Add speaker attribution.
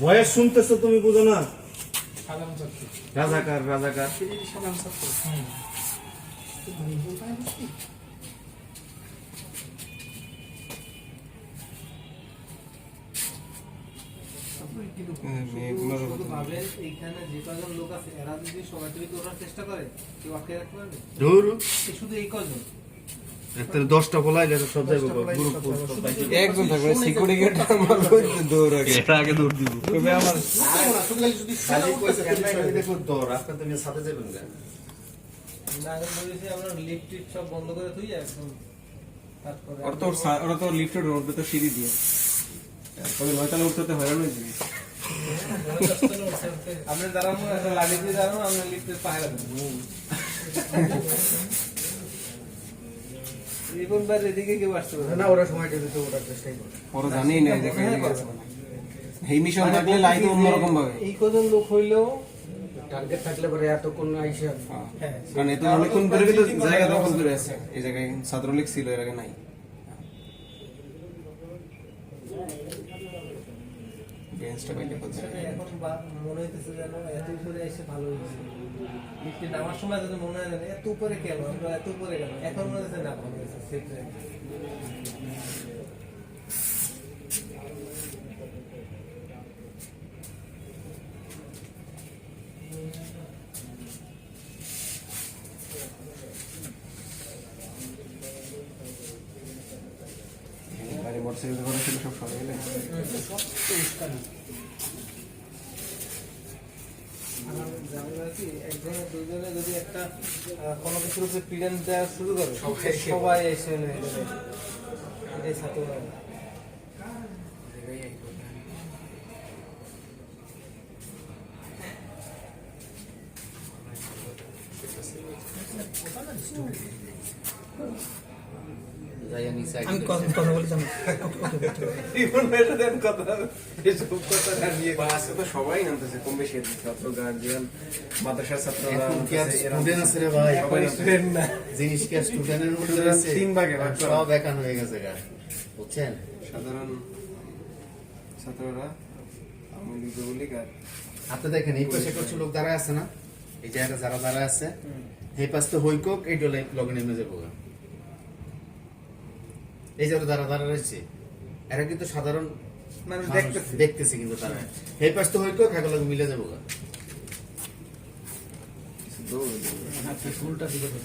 Speaker 1: বয়স শুনতেছো তুমি বুঝো না রাজাকার রাজাকার
Speaker 2: মেয়েগুলোর
Speaker 3: ভাবে যে কজন লোক আছে এরা যদি সবাই তৈরি করার চেষ্টা করে কেউ আটকে রাখতে পারবে?
Speaker 1: ধুর।
Speaker 3: শুধু এই কজন
Speaker 1: একটা দশটা বলাই গেছে সব যাইব
Speaker 2: একজন থাকবে সিকিউরিটি গার্ড আমার দৌড় আগে।
Speaker 4: এটা আগে দৌড় দিব।
Speaker 2: তবে আমার
Speaker 1: খালি কইছে দেখো দর আপনি তুমি সাথে যাবেন না।
Speaker 3: না আগে বলেছি আমরা লিফট সব বন্ধ করে তুই একদম তারপরে
Speaker 2: ওরা তো ওরা তো লিফটের তো সিঁড়ি দিয়ে। তবে নয়তলা উঠতে হয়রান হয়েছে
Speaker 3: আপনি দাঁড়ানো একটা লাগিয়ে দিয়ে দাঁড়ানো আমরা লিফটের পাহাড়ে এই কোন এদিকে কেউ আসতে পারবে
Speaker 1: না। ওরা সময় দিতে ওটার চেষ্টাই করে
Speaker 2: ওরা জানেই না যে এই মিশন থাকলে লাইন অন্যরকম ভাবে
Speaker 3: এই কজন লোক হইলেও
Speaker 1: টার্গেট থাকলে পরে এতক্ষণ আইসা
Speaker 3: হ্যাঁ।
Speaker 2: কারণ এত অনেকক্ষণ ধরে কিন্তু জায়গা দখল করে আছে। এই জায়গায় ছাত্রলীগ ছিল এর আগে নাই। বেঞ্চটা পাইলে কোথায়
Speaker 3: এখন মনে হইতেছে যেন এত উপরে এসে ভালো হয়েছে লিফটে নামার সময় যদি মনে হয় এত উপরে কেন? আমরা এত উপরে গেলাম এখন মনে হচ্ছে না, ভালো হয়েছে safe
Speaker 2: গাড়ি ছিল সব গেলে
Speaker 3: দুজনে যদি একটা কোনো দেওয়া শুরু করে সবাই এসে
Speaker 1: যাইয়া নিচে
Speaker 5: আমি কথা কথা বলি জানো
Speaker 3: জীবন বেড়ে দেন কথা এসব কথা না নিয়ে।
Speaker 2: আজকে তো সবাই নামতেছে কম বেশি ছাত্র গার্জিয়ান মাদ্রাসার ছাত্ররা
Speaker 1: এখন কি আর
Speaker 2: নামতেছে, এরা
Speaker 1: স্টুডেন্ট আছে রে ভাই?
Speaker 3: স্টুডেন্ট না।
Speaker 1: জিনিস কি স্টুডেন্টের মধ্যে
Speaker 2: Student তিন ভাগে ভাগ
Speaker 1: সব একান হয়ে গেছে গা। বুঝছেন?
Speaker 2: সাধারণ ছাত্ররা
Speaker 1: আপনি দেখেন এই পাশে কিছু লোক দাঁড়ায় আছে না? এই জায়গাটা যারা দাঁড়ায় আছে এই পাশ তো হইকক এই ডলে লগে নেমে যাব গা। এই যারা তারা দাঁড়া রয়েছে এরা কিন্তু সাধারণ
Speaker 3: মানুষ দেখতেছে
Speaker 1: দেখতেছে কিন্তু তারা। এই পাশ তো হয়তো লগে মিলে যাব